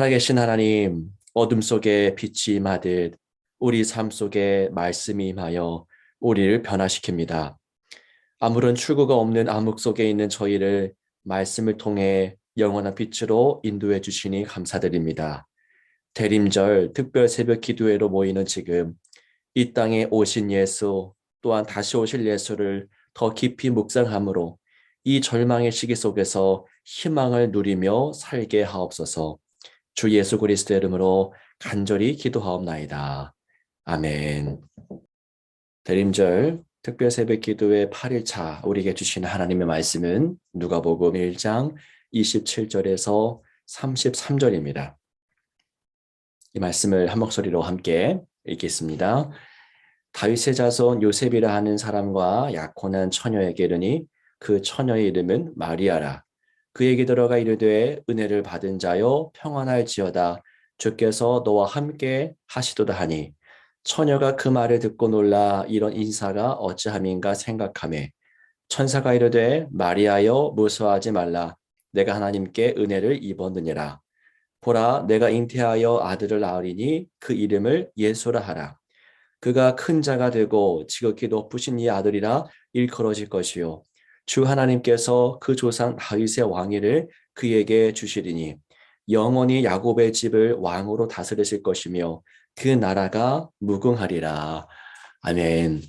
살아계신 하나님, 어둠 속에 빛이 임하듯 우리 삶 속에 말씀이 임하여 우리를 변화시킵니다. 아무런 출구가 없는 암흑 속에 있는 저희를 말씀을 통해 영원한 빛으로 인도해 주시니 감사드립니다. 대림절 특별 새벽 기도회로 모이는 지금 이 땅에 오신 예수 또한 다시 오실 예수를 더 깊이 묵상함으로 이 절망의 시기 속에서 희망을 누리며 살게 하옵소서. 주 예수 그리스도의 이름으로 간절히 기도하옵나이다. 아멘. 대림절 특별 새벽 기도의 8일차 우리에게 주신 하나님의 말씀은 누가복음 1장 27절에서 33절입니다. 이 말씀을 한 목소리로 함께 읽겠습니다. 다윗의 자손 요셉이라 하는 사람과 약혼한 처녀에게 이르니 그 처녀의 이름은 마리아라. 그에게 들어가 이르되 은혜를 받은 자여 평안할지어다. 주께서 너와 함께 하시도다 하니 처녀가 그 말을 듣고 놀라 이런 인사가 어찌함인가 생각하매 천사가 이르되 마리아여 무서워하지 말라. 내가 하나님께 은혜를 입었느니라. 보라 내가 잉태하여 아들을 낳으리니 그 이름을 예수라 하라. 그가 큰 자가 되고 지극히 높으신 이 아들이라 일컬어질 것이요 주 하나님께서 그 조상 다윗의 왕위를 그에게 주시리니 영원히 야곱의 집을 왕으로 다스리실 것이며 그 나라가 무궁하리라. 아멘.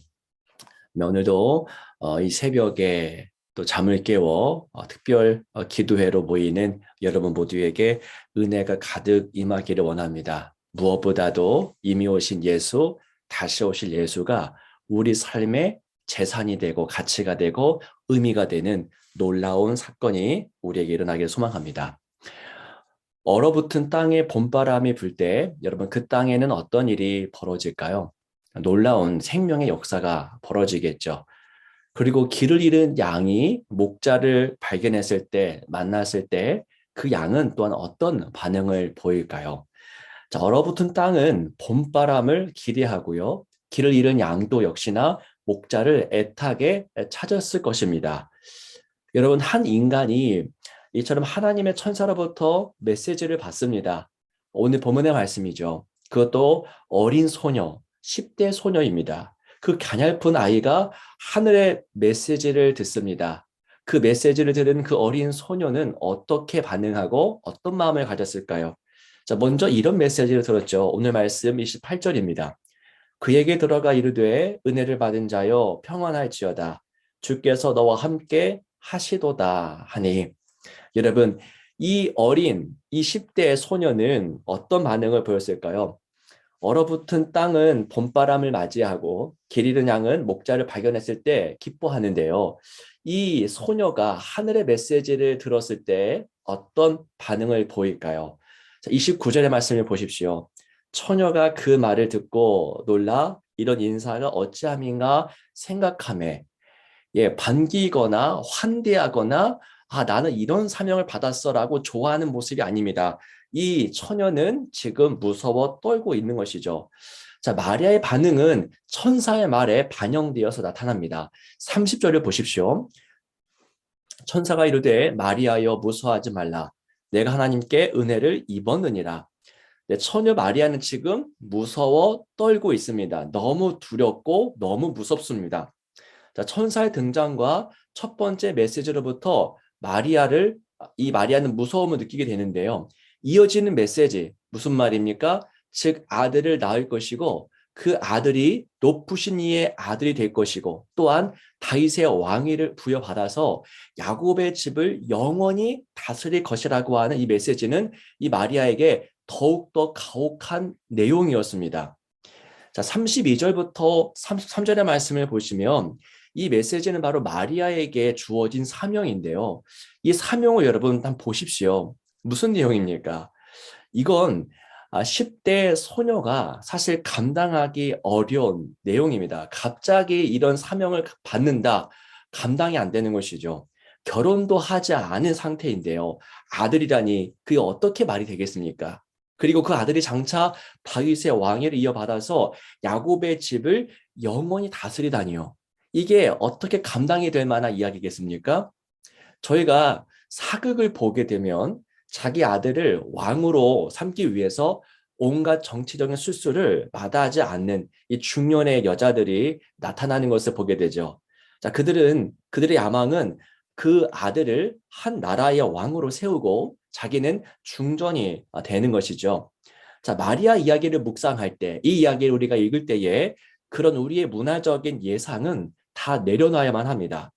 네, 오늘도 어, 이 새벽에 또 잠을 깨워 어, 특별 어, 기도회로 모이는 여러분 모두에게 은혜가 가득 임하기를 원합니다. 무엇보다도 이미 오신 예수, 다시 오실 예수가 우리 삶의 재산이 되고 가치가 되고 의미가 되는 놀라운 사건이 우리에게 일어나기를 소망합니다. 얼어붙은 땅에 봄바람이 불 때 여러분 그 땅에는 어떤 일이 벌어질까요? 놀라운 생명의 역사가 벌어지겠죠. 그리고 길을 잃은 양이 목자를 발견했을 때 만났을 때 그 양은 또한 어떤 반응을 보일까요? 자, 얼어붙은 땅은 봄바람을 기대하고요. 길을 잃은 양도 역시나 목자를 애타게 찾았을 것입니다. 여러분, 한 인간이 이처럼 하나님의 천사로부터 메시지를 받습니다. 오늘 본문의 말씀이죠. 그것도 어린 소녀, 10대 소녀입니다. 그 가냘픈 아이가 하늘의 메시지를 듣습니다. 그 메시지를 들은 그 어린 소녀는 어떻게 반응하고 어떤 마음을 가졌을까요? 자, 먼저 이런 메시지를 들었죠. 오늘 말씀 28절입니다. 그에게 들어가 이르되 은혜를 받은 자여 평안할지어다 주께서 너와 함께 하시도다 하니 여러분 이 어린 이 10대 소녀는 어떤 반응을 보였을까요? 얼어붙은 땅은 봄바람을 맞이하고 길 잃은 양은 목자를 발견했을 때 기뻐하는데요. 이 소녀가 하늘의 메시지를 들었을 때 어떤 반응을 보일까요? 29절의 말씀을 보십시오. 처녀가 그 말을 듣고 놀라 이런 인사가 어찌함인가 생각함에 예, 반기거나 환대하거나 아, 나는 이런 사명을 받았어라고 좋아하는 모습이 아닙니다. 이 처녀는 지금 무서워 떨고 있는 것이죠. 자, 마리아의 반응은 천사의 말에 반영되어서 나타납니다. 30절을 보십시오. 천사가 이르되 마리아여 무서워하지 말라. 내가 하나님께 은혜를 입었느니라. 네, 처녀 마리아는 지금 무서워 떨고 있습니다. 너무 두렵고 너무 무섭습니다. 자, 천사의 등장과 첫 번째 메시지로부터 마리아를 이 마리아는 무서움을 느끼게 되는데요. 이어지는 메시지 무슨 말입니까? 즉 아들을 낳을 것이고 그 아들이 높으신 이의 아들이 될 것이고 또한 다윗의 왕위를 부여받아서 야곱의 집을 영원히 다스릴 것이라고 하는 이 메시지는 이 마리아에게 더욱더 가혹한 내용이었습니다. 자, 32절부터 33절의 말씀을 보시면 이 메시지는 바로 마리아에게 주어진 사명인데요. 이 사명을 여러분 한번 보십시오. 무슨 내용입니까? 이건 10대 아, 소녀가 사실 감당하기 어려운 내용입니다. 갑자기 이런 사명을 받는다. 감당이 안 되는 것이죠. 결혼도 하지 않은 상태인데요. 아들이라니 그게 어떻게 말이 되겠습니까? 그리고 그 아들이 장차 다윗의 왕위를 이어받아서 야곱의 집을 영원히 다스리다니요. 이게 어떻게 감당이 될 만한 이야기겠습니까? 저희가 사극을 보게 되면 자기 아들을 왕으로 삼기 위해서 온갖 정치적인 술수를 마다하지 않는 이 중년의 여자들이 나타나는 것을 보게 되죠. 자, 그들은 그들의 야망은 그 아들을 한 나라의 왕으로 세우고 자기는 중전이 되는 것이죠. 자, 마리아 이야기를 묵상할 때, 이 이야기를 우리가 읽을 때에 그런 우리의 문화적인 예상은 다 내려놔야만 합니다.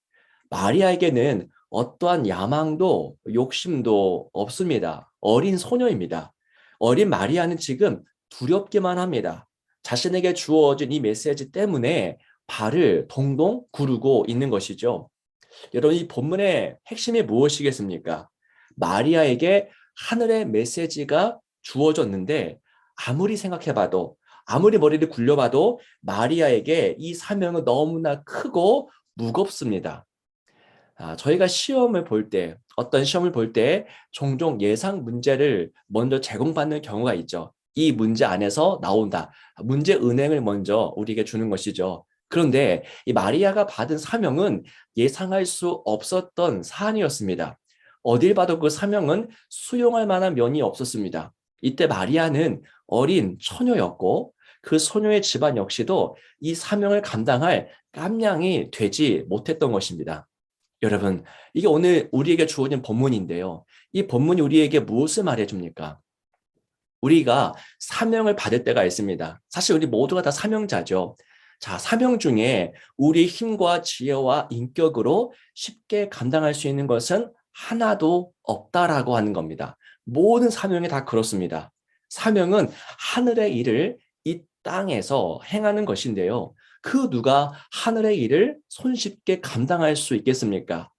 마리아에게는 어떠한 야망도 욕심도 없습니다. 어린 소녀입니다. 어린 마리아는 지금 두렵기만 합니다. 자신에게 주어진 이 메시지 때문에 발을 동동 구르고 있는 것이죠. 여러분, 이 본문의 핵심이 무엇이겠습니까? 마리아에게 하늘의 메시지가 주어졌는데 아무리 생각해봐도 아무리 머리를 굴려봐도 마리아에게 이 사명은 너무나 크고 무겁습니다. 아, 저희가 시험을 볼 때, 어떤 시험을 볼 때 종종 예상 문제를 먼저 제공받는 경우가 있죠. 이 문제 안에서 나온다. 문제 은행을 먼저 우리에게 주는 것이죠. 그런데 이 마리아가 받은 사명은 예상할 수 없었던 사안이었습니다. 어딜 봐도 그 사명은 수용할 만한 면이 없었습니다. 이때 마리아는 어린 처녀였고 그 소녀의 집안 역시도 이 사명을 감당할 깜냥이 되지 못했던 것입니다. 여러분, 이게 오늘 우리에게 주어진 본문인데요. 이 본문이 우리에게 무엇을 말해줍니까? 우리가 사명을 받을 때가 있습니다. 사실 우리 모두가 다 사명자죠. 자, 사명 중에 우리 힘과 지혜와 인격으로 쉽게 감당할 수 있는 것은 하나도 없다라고 하는 겁니다. 모든 사명이 다 그렇습니다. 사명은 하늘의 일을 이 땅에서 행하는 것인데요. 그 누가 하늘의 일을 손쉽게 감당할 수 있겠습니까?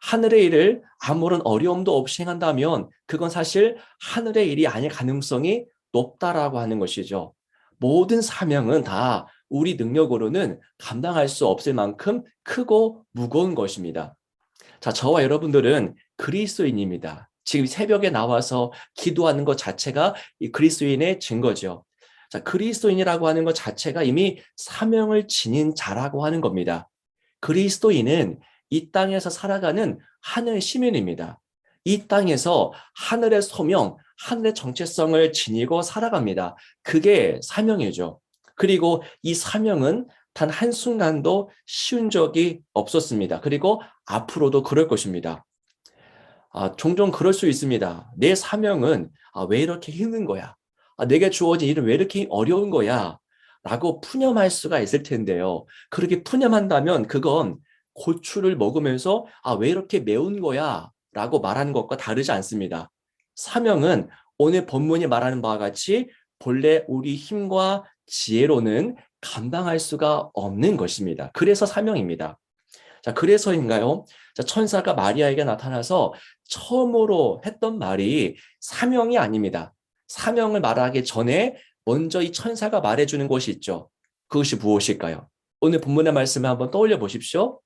하늘의 일을 아무런 어려움도 없이 행한다면 그건 사실 하늘의 일이 아닐 가능성이 높다라고 하는 것이죠. 모든 사명은 다 우리 능력으로는 감당할 수 없을 만큼 크고 무거운 것입니다. 자, 저와 여러분들은 그리스도인입니다. 지금 새벽에 나와서 기도하는 것 자체가 이 그리스도인의 증거죠. 자, 그리스도인이라고 하는 것 자체가 이미 사명을 지닌 자라고 하는 겁니다. 그리스도인은 이 땅에서 살아가는 하늘 시민입니다. 이 땅에서 하늘의 소명, 하늘의 정체성을 지니고 살아갑니다. 그게 사명이죠. 그리고 이 사명은 단 한순간도 쉬운 적이 없었습니다. 그리고 앞으로도 그럴 것입니다. 아, 종종 그럴 수 있습니다. 내 사명은 아, 왜 이렇게 힘든 거야? 아, 내게 주어진 일은 왜 이렇게 어려운 거야? 라고 푸념할 수가 있을 텐데요. 그렇게 푸념한다면 그건 고추를 먹으면서 아, 왜 이렇게 매운 거야? 라고 말하는 것과 다르지 않습니다. 사명은 오늘 본문이 말하는 바와 같이 본래 우리 힘과 지혜로는 감당할 수가 없는 것입니다. 그래서 사명입니다. 자, 그래서인가요? 자, 천사가 마리아에게 나타나서 처음으로 했던 말이 사명이 아닙니다. 사명을 말하기 전에 먼저 이 천사가 말해주는 것이 있죠. 그것이 무엇일까요? 오늘 본문의 말씀을 한번 떠올려 보십시오.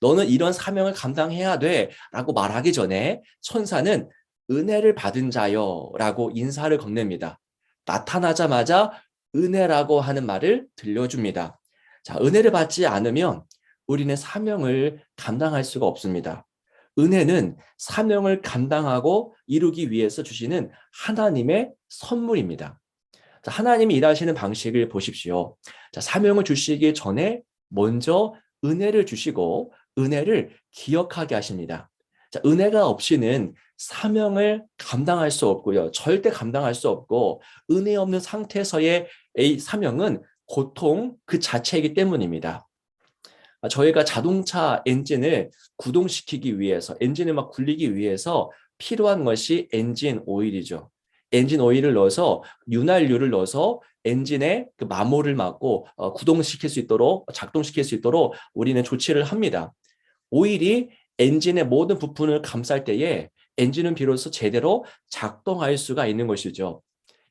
너는 이런 사명을 감당해야 돼 라고 말하기 전에 천사는 은혜를 받은 자여 라고 인사를 건넵니다. 나타나자마자 은혜라고 하는 말을 들려줍니다. 자, 은혜를 받지 않으면 우리는 사명을 감당할 수가 없습니다. 은혜는 사명을 감당하고 이루기 위해서 주시는 하나님의 선물입니다. 자, 하나님이 일하시는 방식을 보십시오. 자, 사명을 주시기 전에 먼저 은혜를 주시고 은혜를 기억하게 하십니다. 자, 은혜가 없이는 사명을 감당할 수 없고요. 절대 감당할 수 없고 은혜 없는 상태에서의 이 사명은 고통 그 자체이기 때문입니다. 아, 저희가 자동차 엔진을 구동시키기 위해서 엔진을 막 굴리기 위해서 필요한 것이 엔진 오일이죠. 엔진 오일을 넣어서 윤활유를 넣어서 엔진의 그 마모를 막고 어, 구동시킬 수 있도록 작동시킬 수 있도록 우리는 조치를 합니다. 오일이 엔진의 모든 부품을 감쌀 때에 엔진은 비로소 제대로 작동할 수가 있는 것이죠.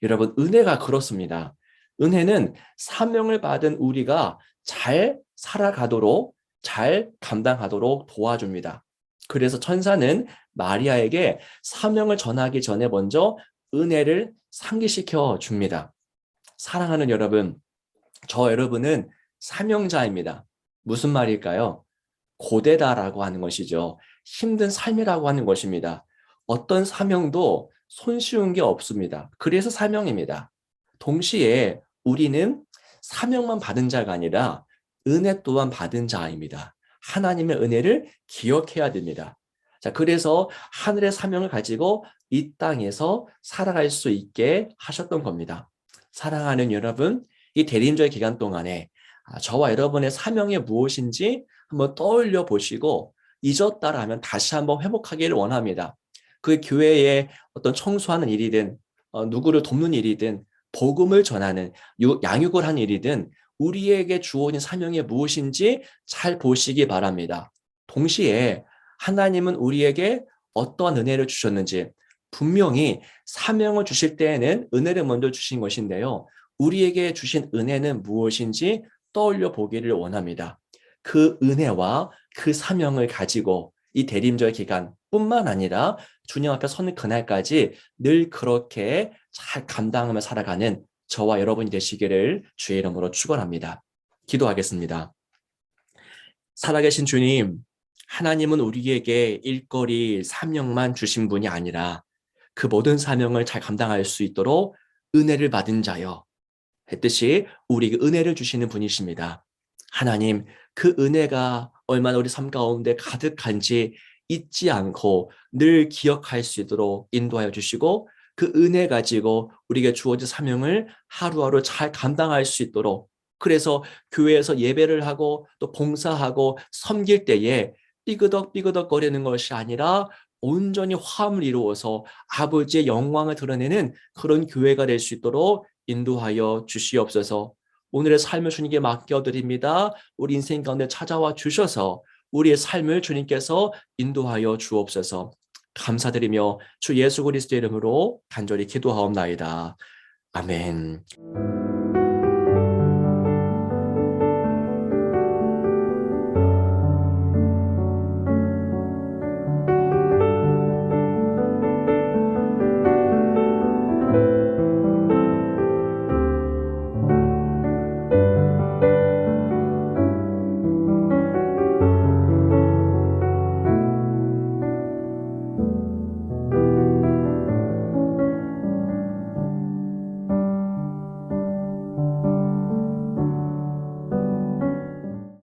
여러분 은혜가 그렇습니다. 은혜는 사명을 받은 우리가 잘 살아가도록 잘 감당하도록 도와줍니다. 그래서 천사는 마리아에게 사명을 전하기 전에 먼저 은혜를 상기시켜 줍니다. 사랑하는 여러분, 저 여러분은 사명자입니다. 무슨 말일까요? 고대다라고 하는 것이죠. 힘든 삶이라고 하는 것입니다. 어떤 사명도 손쉬운 게 없습니다. 그래서 사명입니다. 동시에 우리는 사명만 받은 자가 아니라 은혜 또한 받은 자입니다. 하나님의 은혜를 기억해야 됩니다. 자, 그래서 하늘의 사명을 가지고 이 땅에서 살아갈 수 있게 하셨던 겁니다. 사랑하는 여러분, 이 대림절 기간 동안에 아, 저와 여러분의 사명이 무엇인지 한번 떠올려 보시고 잊었다라면 다시 한번 회복하기를 원합니다. 그 교회에 어떤 청소하는 일이든 어, 누구를 돕는 일이든 복음을 전하는 양육을 한 일이든 우리에게 주어진 사명이 무엇인지 잘 보시기 바랍니다. 동시에 하나님은 우리에게 어떠한 은혜를 주셨는지 분명히 사명을 주실 때에는 은혜를 먼저 주신 것인데요. 우리에게 주신 은혜는 무엇인지 떠올려 보기를 원합니다. 그 은혜와 그 사명을 가지고 이 대림절 기간 뿐만 아니라 주님 앞에 서는 그날까지 늘 그렇게 잘 감당하며 살아가는 저와 여러분이 되시기를 주의 이름으로 축원합니다. 기도하겠습니다. 살아계신 주님, 하나님은 우리에게 일거리 사명만 주신 분이 아니라 그 모든 사명을 잘 감당할 수 있도록 은혜를 받은 자여 했듯이 우리에게 은혜를 주시는 분이십니다. 하나님, 그 은혜가 얼마나 우리 삶 가운데 가득한지 잊지 않고 늘 기억할 수 있도록 인도하여 주시고 그 은혜 가지고 우리에게 주어진 사명을 하루하루 잘 감당할 수 있도록 그래서 교회에서 예배를 하고 또 봉사하고 섬길 때에 삐그덕 삐그덕 거리는 것이 아니라 온전히 화음을 이루어서 아버지의 영광을 드러내는 그런 교회가 될 수 있도록 인도하여 주시옵소서. 오늘의 삶을 주님께 맡겨드립니다. 우리 인생 가운데 찾아와 주셔서 우리의 삶을 주님께서 인도하여 주옵소서. 감사드리며 주 예수 그리스도 이름으로 간절히 기도하옵나이다. 아멘.